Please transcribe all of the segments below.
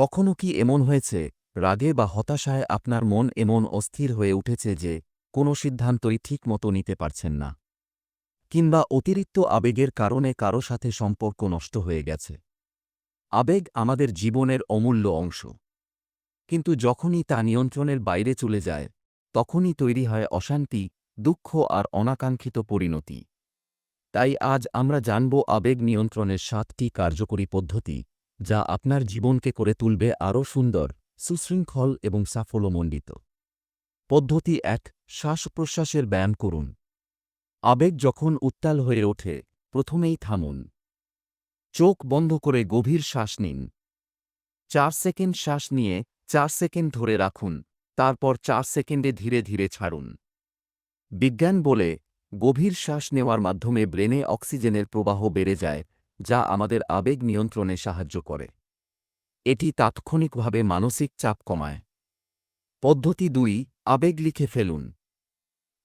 কখনো কি এমন হয়েছে, রাগে বা হতাশায় আপনার মন এমন অস্থির হয়ে উঠেছে যে, কোনো সিদ্ধান্তই ঠিক মতো নিতে পারছেন না? কিংবা অতিরিক্ত আবেগের কারণে কারও সাথে সম্পর্ক নষ্ট হয়ে গেছে? আবেগ আমাদের জীবনের অমূল্য অংশ। কিন্তু যখনই তা নিয়ন্ত্রণের বাইরে চলে যায়, তখনই তৈরি হয় অশান্তি, দুঃখ আর অনাকাঙ্ক্ষিত পরিণতি। তাই আজ আমরা জানব আবেগ নিয়ন্ত্রণের সাতটি কার্যকরী পদ্ধতি যা আপনার জীবনকে করে তুলবে আরও সুন্দর, সুশৃঙ্খল এবং সাফল্যমণ্ডিত। পদ্ধতি এক শ্বাস প্রশ্বাসের ব্যায়াম করুন। আবেগ যখন উত্তাল হয়ে ওঠে, প্রথমেই থামুন। চোখ বন্ধ করে গভীর শ্বাস নিন। চার সেকেন্ড শ্বাস নিয়ে চার সেকেন্ড ধরে রাখুন, তারপর চার সেকেন্ডে ধীরে ধীরে ছাড়ুন। বিজ্ঞান বলে, গভীর শ্বাস নেওয়ার মাধ্যমে ব্রেনে অক্সিজেনের প্রবাহ বেড়ে যায় যা আমাদের আবেগ নিয়ন্ত্রণে সাহায্য করে। এটি তাৎক্ষণিকভাবে মানসিক চাপ কমায়। পদ্ধতি দুই, আবেগ লিখে ফেলুন।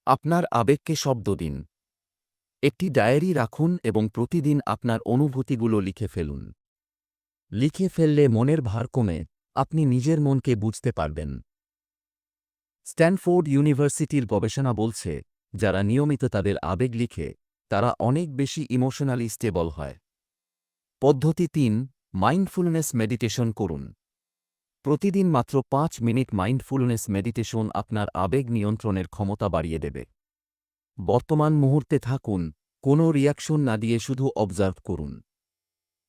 আপনার আবেগকে শব্দ দিন। একটি ডায়েরি রাখুন এবং প্রতিদিন আপনার অনুভূতিগুলো লিখে ফেলুন। লিখে ফেললে মনের ভার কমে, আপনি নিজের মনকে বুঝতে পারবেন। স্ট্যানফোর্ড ইউনিভার্সিটির গবেষণা বলছে, যারা নিয়মিত তাদের আবেগ লিখে, তারা অনেক বেশি ইমোশনালি স্টেবল হয়। পদ্ধতি তিন মাইন্ডফুলনেস মেডিটেশন করুন। প্রতিদিন মাত্র পাঁচ মিনিট মাইন্ডফুলনেস মেডিটেশন আপনার আবেগ নিয়ন্ত্রণের ক্ষমতা বাড়িয়ে দেবে। বর্তমান মুহূর্তে থাকুন, কোনো রিয়াকশন না দিয়ে শুধু অবজার্ভ করুন।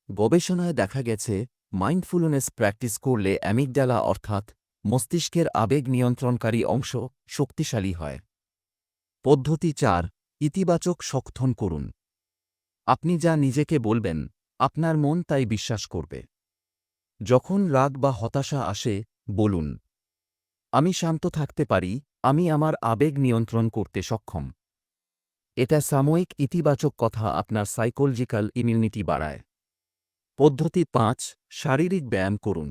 গবেষণায় দেখা গেছে মাইন্ডফুলনেস প্র্যাকটিস করলে অ্যামিগডালা অর্থাৎ মস্তিষ্কের আবেগ নিয়ন্ত্রণকারী অংশ শক্তিশালী হয়। পদ্ধতি চার, ইতিবাচক সক্ষণ করুন। আপনি যা নিজেকে বলবেন আপনার মন তাই বিশ্বাস করবে। যখন রাগ বা হতাশা আসে, বলুন, আমি শান্ত থাকতে পারি, আমি আমার আবেগ নিয়ন্ত্রণ করতে সক্ষম। এটা সাময়িক ইতিবাচক কথা আপনার সাইকোলজিক্যাল ইমিউনিটি বাড়ায়। পদ্ধতি পাঁচ, শারীরিক ব্যায়াম করুন।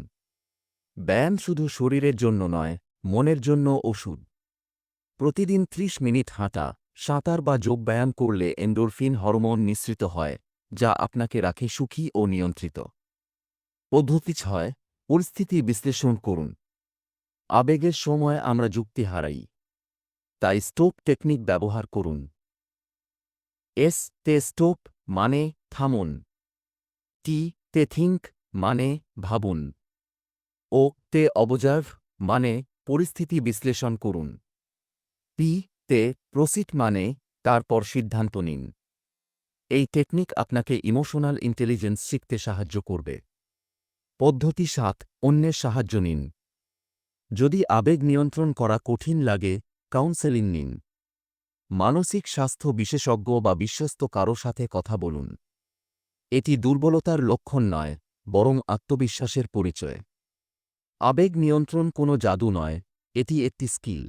ব্যায়াম শুধু শরীরের জন্য নয়, মনের জন্য ওষুধ। প্রতিদিন ৩০ মিনিট হাঁটা, সাঁতার বা যোগব্যায়াম করলে এন্ডোরফিন হরমোন নিঃসৃত হয়। যা আপনাকে রাখে সুখী ও নিয়ন্ত্রিত। পদ্ধতি ছয়, পরিস্থিতি বিশ্লেষণ করুন। আবেগের সময় আমরা যুক্তি হারাই। তাই স্টোপ টেকনিক ব্যবহার করুন। এস, তে স্টোপ মানে থামুন। টি, তে থিঙ্ক মানে ভাবুন। ও, তে অবজার্ভ মানে পরিস্থিতি বিশ্লেষণ করুন। পি, তে প্রসিট মানে তারপর সিদ্ধান্ত নিন। এই টেকনিক আপনাকে ইমোশনাল ইন্টেলিজেন্স শিখতে সাহায্য করবে। পদ্ধতি সাত, অন্যের সাহায্য নিন। যদি আবেগ নিয়ন্ত্রণ করা কঠিন লাগে কাউন্সেলিং নিন। মানসিক স্বাস্থ্য বিশেষজ্ঞ বা বিশ্বস্ত কারও সাথে কথা বলুন। এটি দুর্বলতার লক্ষণ নয়, বরং আত্মবিশ্বাসের পরিচয়। আবেগ নিয়ন্ত্রণ কোনো জাদু নয়, এটি একটি স্কিল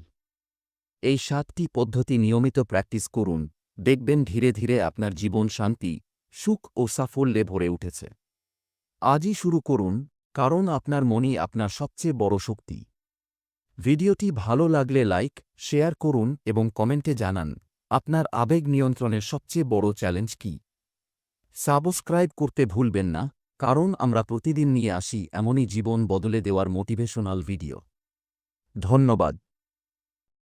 এই সাতটি পদ্ধতি নিয়মিত প্র্যাকটিস করুন। দেখবেন ধীরে ধীরে আপনার জীবন শান্তি, সুখ ও সাফল্যে ভরে উঠেছে। আজই শুরু করুন, কারণ আপনার মনই আপনার সবচেয়ে বড় শক্তি। ভিডিওটি ভালো লাগলে লাইক, শেয়ার করুন এবং কমেন্টে জানান, আপনার আবেগ নিয়ন্ত্রণের সবচেয়ে বড় চ্যালেঞ্জ কি? সাবস্ক্রাইব করতে ভুলবেন না, কারণ আমরা প্রতিদিন নিয়ে আসি এমনই জীবন বদলে দেওয়ার মোটিভেশনাল ভিডিও। ধন্যবাদ।